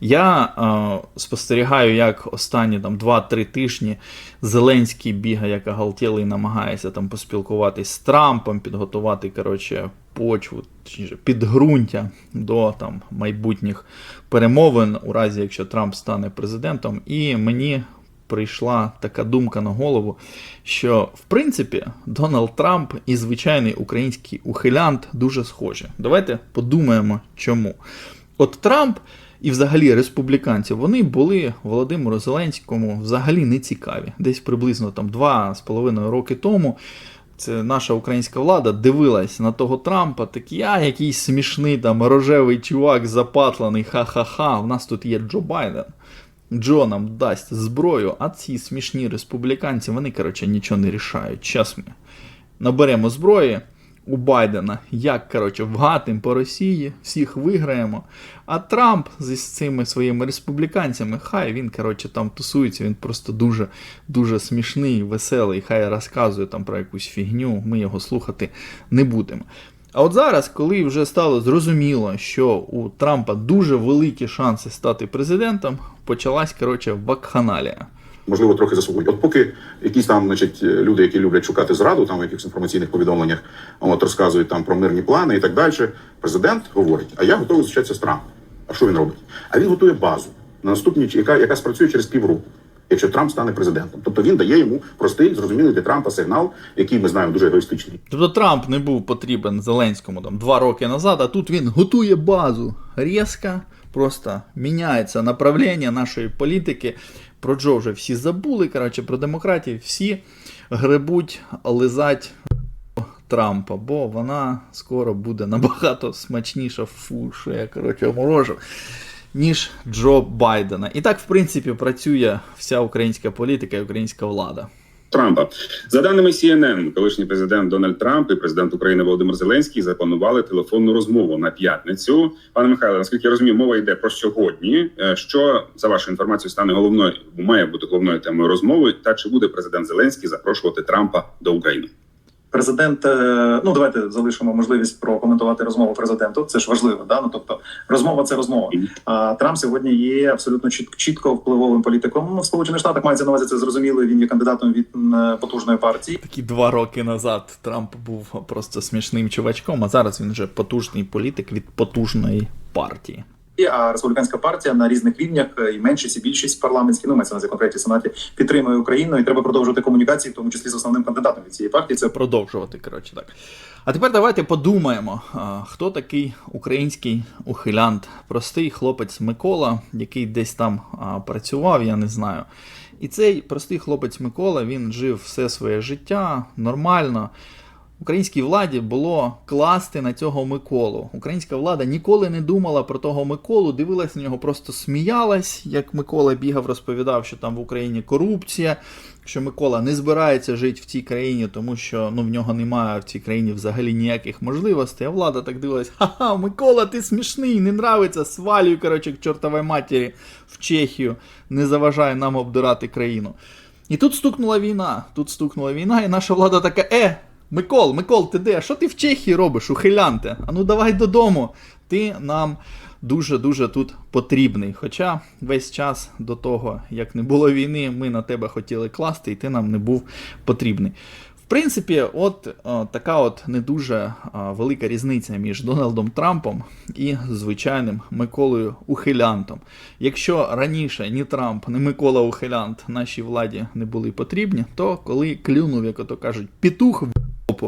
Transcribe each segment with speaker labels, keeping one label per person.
Speaker 1: Я е, спостерігаю, як останні там 2-3 тижні Зеленський бігає, як оголтілий, намагається там поспілкуватись з Трампом, підготувати коротше, почву, точніше, підґрунтя до там майбутніх перемовин, у разі якщо Трамп стане президентом. І мені прийшла така думка на голову, що в принципі Дональд Трамп і звичайний український ухилянт дуже схожі. Давайте подумаємо, чому. От Трамп і взагалі республіканці вони були Володимиру Зеленському взагалі не цікаві. Десь приблизно там два з половиною роки тому. Це наша українська влада дивилась на того Трампа, такий, а якийсь смішний там рожевий чувак запатлений, ха-ха-ха. У нас тут є Джо Байден. Джо нам дасть зброю, а ці смішні республіканці, вони, коротше, нічого не рішають. Час ми наберемо зброї у Байдена, як коротше, вгатим по Росії, всіх виграємо. А Трамп зі цими своїми республіканцями, хай він коротше, там тусується, він просто дуже дуже смішний, веселий, хай розказує там про якусь фігню, ми його слухати не будемо. А от зараз, коли вже стало зрозуміло, що у Трампа дуже великі шанси стати президентом, почалась коротше вакханалія.
Speaker 2: Можливо, трохи заслугують. От поки якісь там, значить, люди, які люблять шукати зраду, там в якихось інформаційних повідомленнях, от розказують там про мирні плани і так далі. Президент говорить: а я готовий зустрічатися з Трампом. А що він робить? А він готує базу на наступні, яка, яка спрацює через півроку. Якщо Трамп стане президентом, тобто він дає йому простий, зрозумілий для Трампа сигнал, який ми знаємо дуже егоїстичний.
Speaker 1: Тобто Трамп не був потрібен Зеленському там два роки назад, а тут він готує базу різко, просто міняється направлення нашої політики. Про Джо вже всі забули. Коротше, про демократів всі гребуть, лизать Трампа, бо вона скоро буде набагато смачніша, фу, коротше морожу, ніж Джо Байдена. І так, в принципі, працює вся українська політика і українська влада.
Speaker 3: Трампа за даними CNN, колишній президент Дональд Трамп і президент України Володимир Зеленський запланували телефонну розмову на п'ятницю. Пане Михайле, наскільки я розумію, мова йде про сьогодні. Е, Що за вашу інформацію стане головною має бути головною темою розмови? Та чи буде президент Зеленський запрошувати Трампа до України?
Speaker 4: Президент, е, ну давайте залишимо можливість прокоментувати розмову президенту. Це ж важливо, да? Ну тобто розмова це розмова. А Трамп сьогодні є абсолютно чіт- чітко впливовим політиком. В Сполучених Штатах мається на увазі це зрозуміло. Він є кандидатом від потужної партії.
Speaker 1: Такі два роки назад Трамп був просто смішним чувачком, а зараз він вже потужний політик від потужної партії.
Speaker 4: А республіканська партія на різних рівнях е, і меншість, і більшість парламентські, ну мається на увазі конкретні сенаті підтримує Україну, і треба продовжувати комунікації, в тому числі з основним кандидатом від цієї партії. Це
Speaker 1: Продовжувати, коротше так. А тепер давайте подумаємо, хто такий український ухилянт, простий хлопець Микола, який десь там працював, я не знаю. І цей простий хлопець Микола він жив все своє життя нормально. Українській владі було класти на цього Миколу. Українська влада ніколи не думала про того Миколу, дивилась на нього, просто сміялась, як Микола бігав, розповідав, що там в Україні корупція, що Микола не збирається жити в цій країні, тому що ну, в нього немає в цій країні взагалі ніяких можливостей. А влада так дивилась: ха-ха, Микола, ти смішний, не нравиться, свалюй, коротше, к чортовій матері в Чехію, не заважай нам обдирати країну. І тут стукнула війна. Тут стукнула війна, і наша влада така: е, Микол, Микол, ти де? Що ти в Чехії робиш, ухилянте? А ну давай додому. Ти нам дуже-дуже тут потрібний. Хоча весь час до того, як не було війни, ми на тебе хотіли класти, і ти нам не був потрібний. В принципі, от е, така от не дуже е, велика різниця між Дональдом Трампом і звичайним Миколою Ухилянтом. Якщо раніше ні Трамп, ні Микола Ухилянт нашій владі не були потрібні, то коли клюнув, як ото кажуть, петух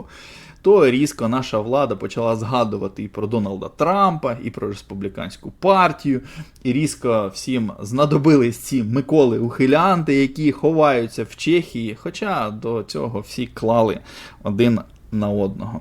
Speaker 1: в то різко наша влада почала згадувати і про Дональда Трампа, і про республіканську партію, і різко всім знадобились ці Миколи ухилянти, які ховаються в Чехії, хоча до цього всі клали один на одного.